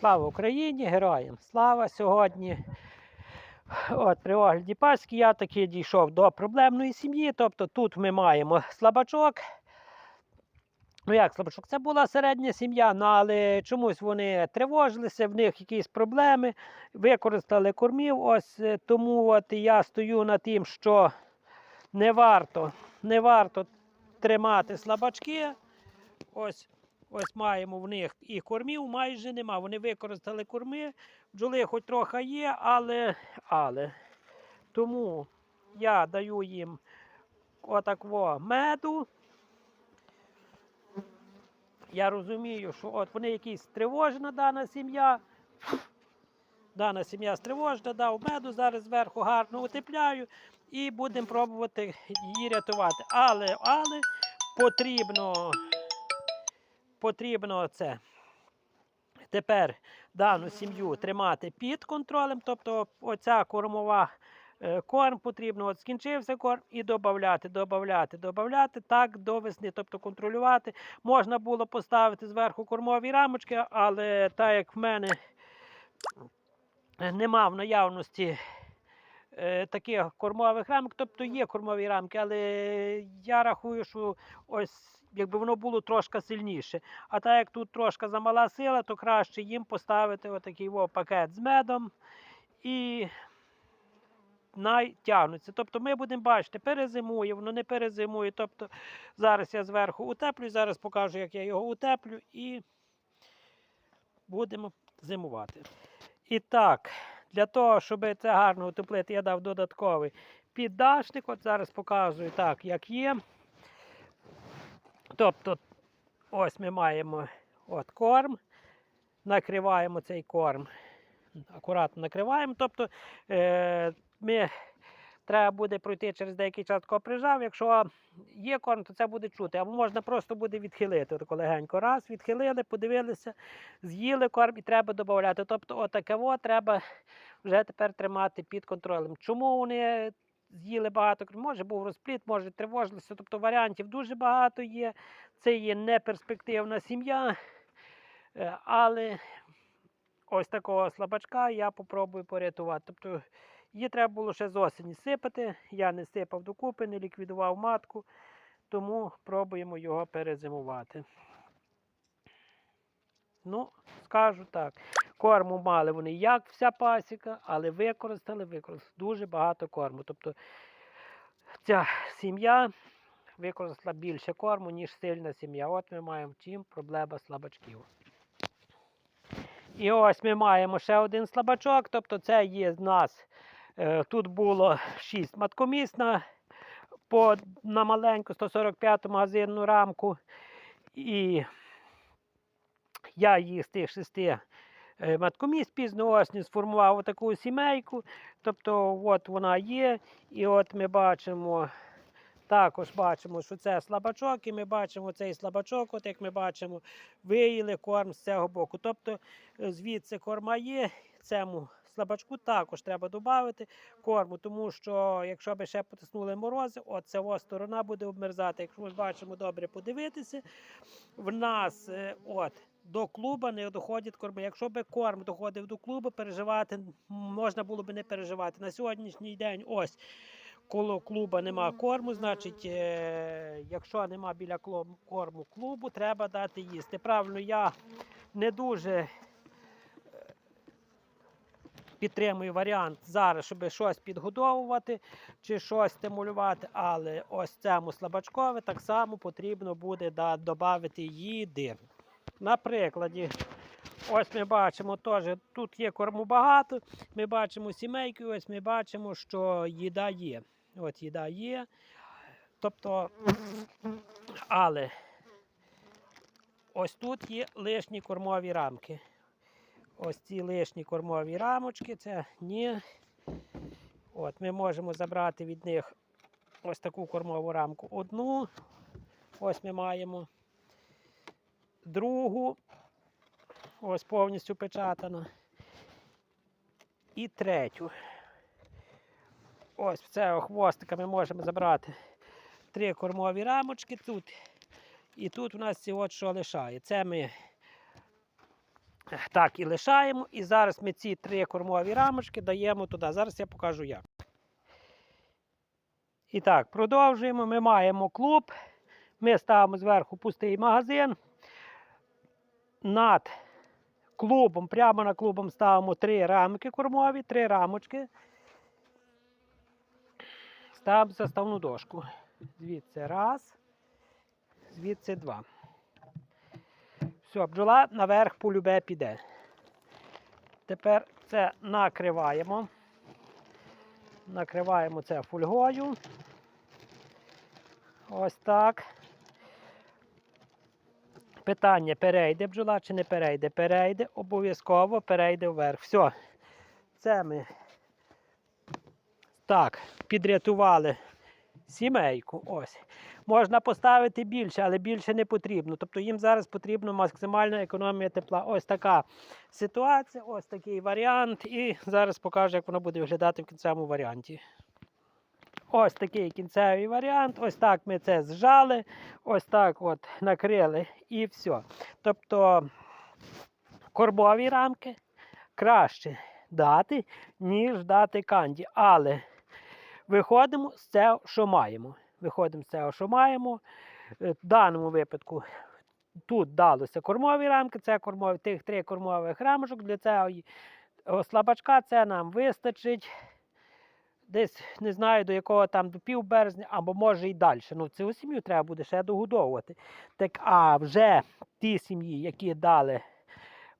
Слава Україні, героям! Слава сьогодні. От, при огляді Пасхи я таки дійшов до проблемної сім'ї. Тобто тут ми маємо слабачок. Ну як слабачок? Це була середня сім'я, ну, але чомусь вони тривожилися, в них якісь проблеми, використали кормів. Ось е, тому от я стою на тим, що не варто, не варто тримати слабачки. Ось, ось маємо в них і кормів майже нема. Вони використали корми. Бджоли хоч трохи є, але, але. Тому я даю їм отакво меду. Я розумію, що от вони якісь стривожена дана сім'я. Дана сім'я стривожена, дав меду, зараз зверху гарно утепляю і будемо пробувати її рятувати. Але, але потрібно, потрібно це тепер дану сім'ю тримати під контролем. Тобто оця кормова е, корм потрібно, от скінчився корм і додати, додати, додати так до весни. Тобто контролювати. Можна було поставити зверху кормові рамочки, але так як в мене нема в наявності е, таких кормових рамок, тобто є кормові рамки, але я рахую, що ось якби воно було трошки сильніше. А так як тут трошки замала сила, то краще їм поставити отакий во пакет з медом і найтягнуться. Тобто ми будемо бачити, перезимує, воно не перезимує. Тобто зараз я зверху утеплю, зараз покажу, як я його утеплю, і будемо зимувати. І так, для того, щоб це гарно утеплити, я дав додатковий піддашник. От зараз показую так, як є. Тобто, ось ми маємо от корм, накриваємо цей корм, акуратно накриваємо. Тобто, е, ми, треба буде пройти через деякий час тако прижав. Якщо є корм, то це буде чути. Або можна просто буде відхилити тако легенько. Раз, відхилили, подивилися, з'їли корм і треба додати. Тобто, отаке треба вже тепер тримати під контролем. Чому вони з'їли багато? Може був розпліт, може тривожилися. Тобто варіантів дуже багато є. Це є неперспективна сім'я. Е, Але ось такого слабачка я попробую порятувати. Тобто її треба було ще з осені сипати. Я не сипав докупи, не ліквідував матку, тому пробуємо його перезимувати. Ну, скажу так. Корму мали вони як вся пасіка, але використали, використали дуже багато корму. Тобто ця сім'я використала більше корму, ніж сильна сім'я. От ми маємо чим проблема слабачків. І ось ми маємо ще один слабачок. Тобто це є з нас. е, Тут було 6 маткоміс на, по, на маленьку 145 магазинну рамку. І я її з тих шести е, маткоміс пізно осінь сформував таку сімейку. Тобто, от вона є. І от ми бачимо, також бачимо, що це слабачок, і ми бачимо цей слабачок, от як ми бачимо, виїли корм з цього боку. Тобто е, звідси корма є, цьому слабачку також треба додати корму, тому що якщо би ще потиснули морози, от ця сторона буде обмерзати. Якщо ми бачимо добре подивитися, в нас е, от. До клуба не доходять корми. Якщо би корм доходив до клубу, переживати можна було би не переживати. На сьогоднішній день ось коло клуба нема корму, значить, е, якщо нема біля корму клубу, треба дати їсти. Правильно, я не дуже е, підтримую варіант зараз, щоб щось підгодовувати чи щось стимулювати, але ось цьому слабачкові так само потрібно буде да, додати їди. На прикладі, ось ми бачимо теж, тут є корму багато, ми бачимо сімейки, ось ми бачимо, що їда є. От їда є. Тобто, але ось тут є лишні кормові рамки. Ось ці лишні кормові рамочки, це ні. От, ми можемо забрати від них ось таку кормову рамку. Одну. Ось ми маємо другу. Ось повністю печатана. І третю. Ось в цього хвостика ми можемо забрати три кормові рамочки тут. І тут у нас ці от що лишає. Це ми Так, і лишаємо. І зараз ми ці три кормові рамочки даємо туди. Зараз я покажу як. І так, продовжуємо. Ми маємо клуб. Ми ставимо зверху пустий магазин. Над клубом, прямо на клубом ставимо три рамки кормові, три рамочки. Ставимо заставну дошку. Звідси раз, звідси два. Все, бджола наверх полюбе піде. Тепер це накриваємо. Накриваємо це фольгою. Ось так. Питання перейде бджола чи не перейде? Перейде, обов'язково перейде вверх. Все. Це ми так, підрятували сімейку. Ось. Можна поставити більше, але більше не потрібно. Тобто їм зараз потрібна максимальна економія тепла. Ось така ситуація, ось такий варіант. І зараз покажу, як воно буде виглядати в кінцевому варіанті. Ось такий кінцевий варіант. Ось так ми це зжали, ось так от накрили і все. Тобто корбові рамки краще дати, ніж дати канді. Але виходимо з цього, що маємо. Виходимо з цього, що маємо. Е, В даному випадку тут далося кормові рамки, це кормові, тих три кормових рамочок. Для цього слабачка це нам вистачить. Десь не знаю до якого там до пів березня, або може і далі. Ну, цю сім'ю треба буде ще догодовувати. Так, а вже ті сім'ї, які дали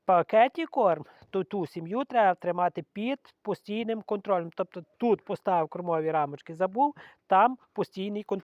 пакеті корм, то ту сім'ю треба тримати під постійним контролем. Тобто тут поставив кормові рамочки, забув, там постійний контроль.